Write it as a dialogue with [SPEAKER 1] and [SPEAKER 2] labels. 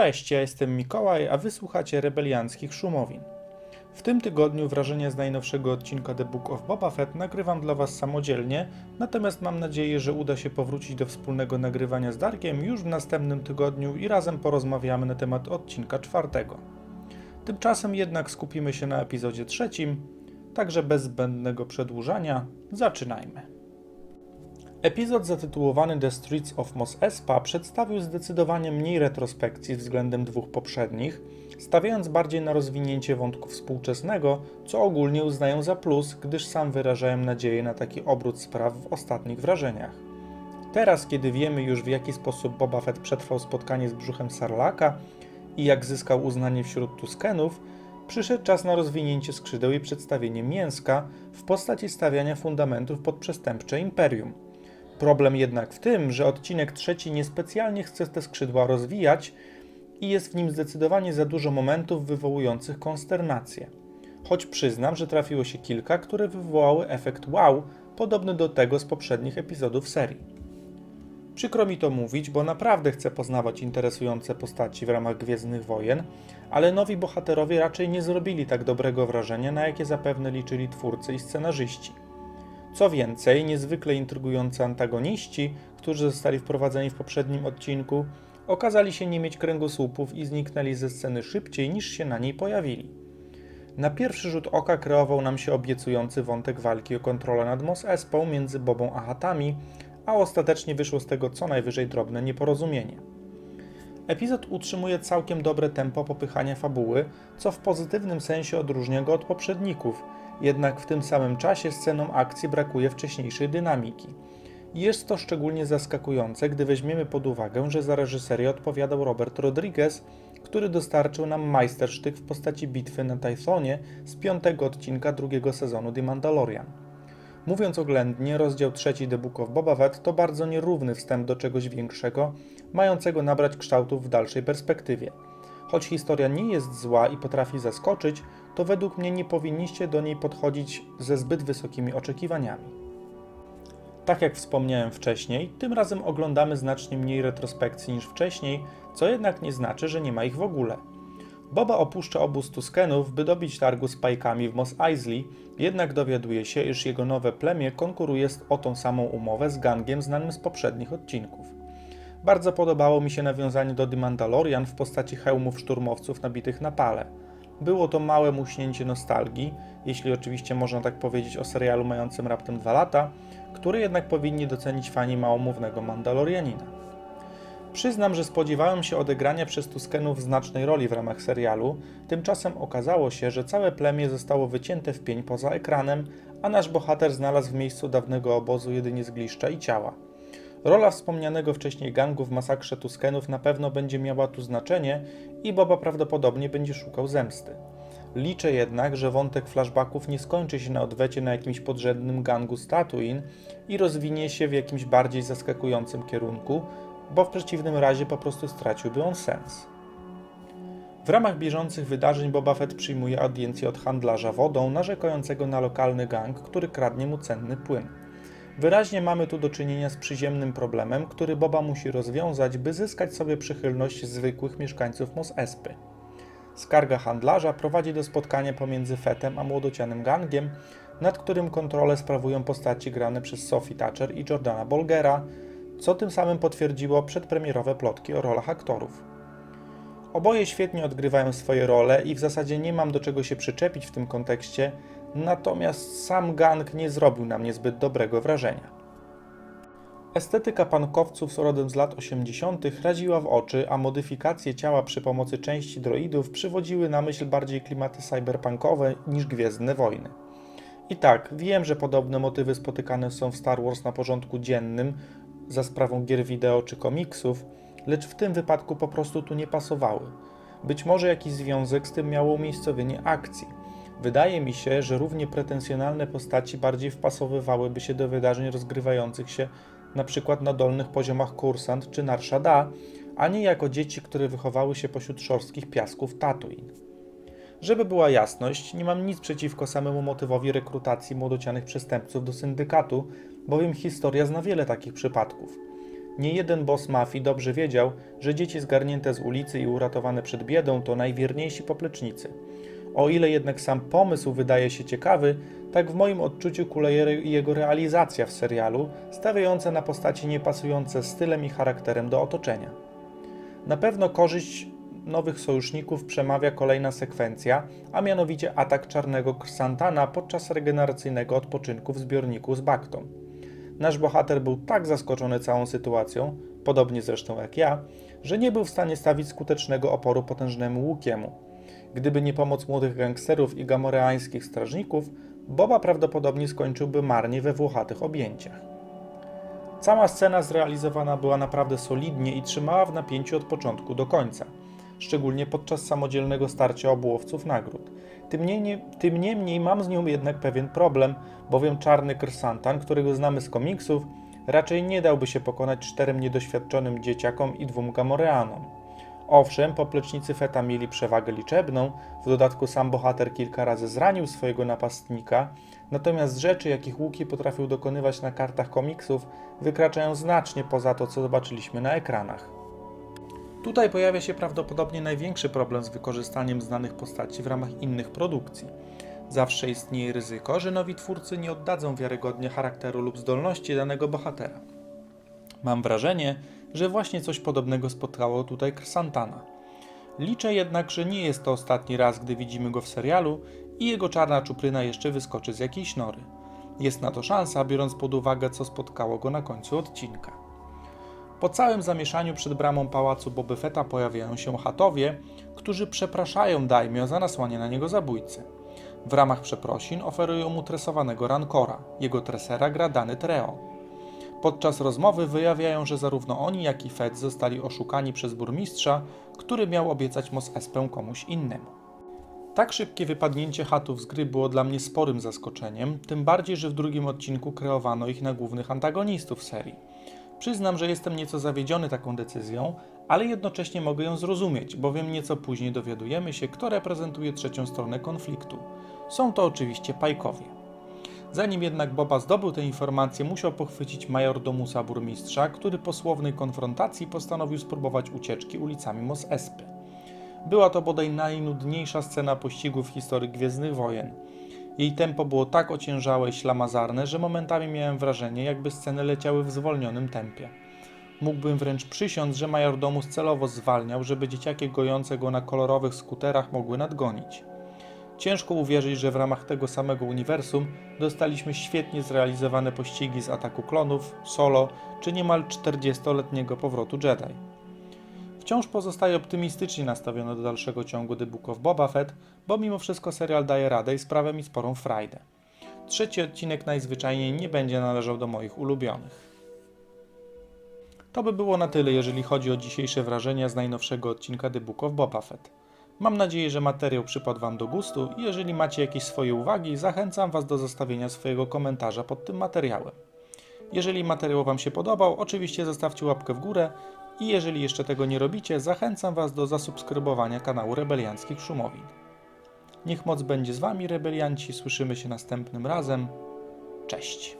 [SPEAKER 1] Cześć, ja jestem Mikołaj, a wysłuchacie rebelianckich szumowin. W tym tygodniu wrażenia z najnowszego odcinka The Book of Boba Fett nagrywam dla Was samodzielnie, natomiast mam nadzieję, że uda się powrócić do wspólnego nagrywania z Darkiem już w następnym tygodniu i razem porozmawiamy na temat odcinka czwartego. Tymczasem jednak skupimy się na epizodzie trzecim, także bez zbędnego przedłużania, zaczynajmy. Epizod zatytułowany The Streets of Mos Espa przedstawił zdecydowanie mniej retrospekcji względem dwóch poprzednich, stawiając bardziej na rozwinięcie wątku współczesnego, co ogólnie uznają za plus, gdyż sam wyrażałem nadzieję na taki obrót spraw w ostatnich wrażeniach. Teraz, kiedy wiemy już w jaki sposób Boba Fett przetrwał spotkanie z brzuchem Sarlaka i jak zyskał uznanie wśród Tuskenów, przyszedł czas na rozwinięcie skrzydeł i przedstawienie mięska w postaci stawiania fundamentów pod przestępcze imperium. Problem jednak w tym, że odcinek trzeci niespecjalnie chce te skrzydła rozwijać i jest w nim zdecydowanie za dużo momentów wywołujących konsternację. Choć przyznam, że trafiło się kilka, które wywołały efekt wow, podobny do tego z poprzednich epizodów serii. Przykro mi to mówić, bo naprawdę chcę poznawać interesujące postaci w ramach Gwiezdnych Wojen, ale nowi bohaterowie raczej nie zrobili tak dobrego wrażenia, na jakie zapewne liczyli twórcy i scenarzyści. Co więcej, niezwykle intrygujący antagoniści, którzy zostali wprowadzeni w poprzednim odcinku, okazali się nie mieć kręgosłupów i zniknęli ze sceny szybciej niż się na niej pojawili. Na pierwszy rzut oka kreował nam się obiecujący wątek walki o kontrolę nad Mos Espą między Bobą a Hatami, a ostatecznie wyszło z tego co najwyżej drobne nieporozumienie. Epizod utrzymuje całkiem dobre tempo popychania fabuły, co w pozytywnym sensie odróżnia go od poprzedników, jednak w tym samym czasie scenom akcji brakuje wcześniejszej dynamiki. Jest to szczególnie zaskakujące, gdy weźmiemy pod uwagę, że za reżyserię odpowiadał Robert Rodriguez, który dostarczył nam majstersztyk w postaci bitwy na Tythonie z piątego odcinka drugiego sezonu The Mandalorian. Mówiąc oględnie, rozdział trzeci The Book of Boba Fett to bardzo nierówny wstęp do czegoś większego, mającego nabrać kształtów w dalszej perspektywie. Choć historia nie jest zła i potrafi zaskoczyć, to według mnie nie powinniście do niej podchodzić ze zbyt wysokimi oczekiwaniami. Tak jak wspomniałem wcześniej, tym razem oglądamy znacznie mniej retrospekcji niż wcześniej, co jednak nie znaczy, że nie ma ich w ogóle. Boba opuszcza obóz Tuskenów, by dobić targu z pajkami w Mos Eisley, jednak dowiaduje się, iż jego nowe plemię konkuruje o tą samą umowę z gangiem znanym z poprzednich odcinków. Bardzo podobało mi się nawiązanie do The Mandalorian w postaci hełmów szturmowców nabitych na pale. Było to małe muśnięcie nostalgii, jeśli oczywiście można tak powiedzieć o serialu mającym raptem dwa lata, który jednak powinni docenić fani małomównego Mandalorianina. Przyznam, że spodziewałem się odegrania przez Tuskenów znacznej roli w ramach serialu, tymczasem okazało się, że całe plemię zostało wycięte w pień poza ekranem, a nasz bohater znalazł w miejscu dawnego obozu jedynie zgliszcza i ciała. Rola wspomnianego wcześniej gangu w masakrze Tuskenów na pewno będzie miała tu znaczenie i Boba prawdopodobnie będzie szukał zemsty. Liczę jednak, że wątek flashbacków nie skończy się na odwecie na jakimś podrzędnym gangu z Tatooine i rozwinie się w jakimś bardziej zaskakującym kierunku, bo w przeciwnym razie po prostu straciłby on sens. W ramach bieżących wydarzeń Boba Fett przyjmuje audiencję od handlarza wodą narzekającego na lokalny gang, który kradnie mu cenny płyn. Wyraźnie mamy tu do czynienia z przyziemnym problemem, który Boba musi rozwiązać, by zyskać sobie przychylność zwykłych mieszkańców Mos Espy. Skarga handlarza prowadzi do spotkania pomiędzy Fetem a młodocianym gangiem, nad którym kontrolę sprawują postaci grane przez Sophie Thatcher i Jordana Bolgera, co tym samym potwierdziło przedpremierowe plotki o rolach aktorów. Oboje świetnie odgrywają swoje role i w zasadzie nie mam do czego się przyczepić w tym kontekście, natomiast sam gang nie zrobił na mnie zbyt dobrego wrażenia. Estetyka pankowców z rodem z lat 80. raziła w oczy, a modyfikacje ciała przy pomocy części droidów przywodziły na myśl bardziej klimaty cyberpunkowe niż Gwiezdne Wojny. I tak, wiem, że podobne motywy spotykane są w Star Wars na porządku dziennym za sprawą gier wideo czy komiksów, lecz w tym wypadku po prostu tu nie pasowały. Być może jakiś związek z tym miało umiejscowienie akcji. Wydaje mi się, że równie pretensjonalne postaci bardziej wpasowywałyby się do wydarzeń rozgrywających się na przykład na dolnych poziomach Kursant czy Narshada, a nie jako dzieci, które wychowały się pośród szorskich piasków Tatooine. Żeby była jasność, nie mam nic przeciwko samemu motywowi rekrutacji młodocianych przestępców do syndykatu, bowiem historia zna wiele takich przypadków. Nie jeden boss mafii dobrze wiedział, że dzieci zgarnięte z ulicy i uratowane przed biedą to najwierniejsi poplecznicy. O ile jednak sam pomysł wydaje się ciekawy, tak w moim odczuciu kuleje jego realizacja w serialu, stawiająca na postaci niepasujące stylem i charakterem do otoczenia. Na pewno korzyść nowych sojuszników przemawia kolejna sekwencja, a mianowicie atak czarnego Ksantana podczas regeneracyjnego odpoczynku w zbiorniku z Baktą. Nasz bohater był tak zaskoczony całą sytuacją, podobnie zresztą jak ja, że nie był w stanie stawić skutecznego oporu potężnemu łukiemu. Gdyby nie pomoc młodych gangsterów i gamoreańskich strażników, Boba prawdopodobnie skończyłby marnie we włochatych objęciach. Cała scena zrealizowana była naprawdę solidnie i trzymała w napięciu od początku do końca, szczególnie podczas samodzielnego starcia obu łowców nagród. Tym niemniej, tym niemniej mam z nią jednak pewien problem, bowiem czarny Krsantan, którego znamy z komiksów, raczej nie dałby się pokonać czterem niedoświadczonym dzieciakom i dwóm gamoreanom. Owszem, poplecznicy Feta mieli przewagę liczebną, w dodatku sam bohater kilka razy zranił swojego napastnika, natomiast rzeczy, jakich Łuki potrafił dokonywać na kartach komiksów, wykraczają znacznie poza to, co zobaczyliśmy na ekranach. Tutaj pojawia się prawdopodobnie największy problem z wykorzystaniem znanych postaci w ramach innych produkcji. Zawsze istnieje ryzyko, że nowi twórcy nie oddadzą wiarygodnie charakteru lub zdolności danego bohatera. Mam wrażenie, że właśnie coś podobnego spotkało tutaj Santana. Liczę jednak, że nie jest to ostatni raz, gdy widzimy go w serialu i jego czarna czupryna jeszcze wyskoczy z jakiejś nory. Jest na to szansa, biorąc pod uwagę, co spotkało go na końcu odcinka. Po całym zamieszaniu przed bramą pałacu Boby Fetta pojawiają się chatowie, którzy przepraszają Daimyo za nasłanie na niego zabójcy. W ramach przeprosin oferują mu tresowanego Rancora, jego tresera gra Dany Treo. Podczas rozmowy wyjawiają, że zarówno oni, jak i Fed zostali oszukani przez burmistrza, który miał obiecać Mos Espę komuś innemu. Tak szybkie wypadnięcie chatów z gry było dla mnie sporym zaskoczeniem, tym bardziej, że w drugim odcinku kreowano ich na głównych antagonistów serii. Przyznam, że jestem nieco zawiedziony taką decyzją, ale jednocześnie mogę ją zrozumieć, bowiem nieco później dowiadujemy się, kto reprezentuje trzecią stronę konfliktu. Są to oczywiście Pajkowie. Zanim jednak Boba zdobył tę informację, musiał pochwycić majordomusa burmistrza, który po słownej konfrontacji postanowił spróbować ucieczki ulicami Mos Espy. Była to bodaj najnudniejsza scena pościgu w historii Gwiezdnych Wojen. Jej tempo było tak ociężałe i ślamazarne, że momentami miałem wrażenie, jakby sceny leciały w zwolnionym tempie. Mógłbym wręcz przysiąc, że majordomus celowo zwalniał, żeby dzieciaki gojące go na kolorowych skuterach mogły nadgonić. Ciężko uwierzyć, że w ramach tego samego uniwersum dostaliśmy świetnie zrealizowane pościgi z ataku klonów, solo czy niemal 40-letniego powrotu Jedi. Wciąż pozostaję optymistycznie nastawiony do dalszego ciągu The Book of Boba Fett, bo mimo wszystko serial daje radę i sprawia mi sporą frajdę. Trzeci odcinek najzwyczajniej nie będzie należał do moich ulubionych. To by było na tyle, jeżeli chodzi o dzisiejsze wrażenia z najnowszego odcinka The Book of Boba Fett. Mam nadzieję, że materiał przypadł Wam do gustu jeżeli macie jakieś swoje uwagi, zachęcam Was do zostawienia swojego komentarza pod tym materiałem. Jeżeli materiał Wam się podobał, oczywiście zostawcie łapkę w górę i jeżeli jeszcze tego nie robicie, zachęcam Was do zasubskrybowania kanału Rebelianckich Szumowin. Niech moc będzie z Wami, rebelianci, słyszymy się następnym razem. Cześć!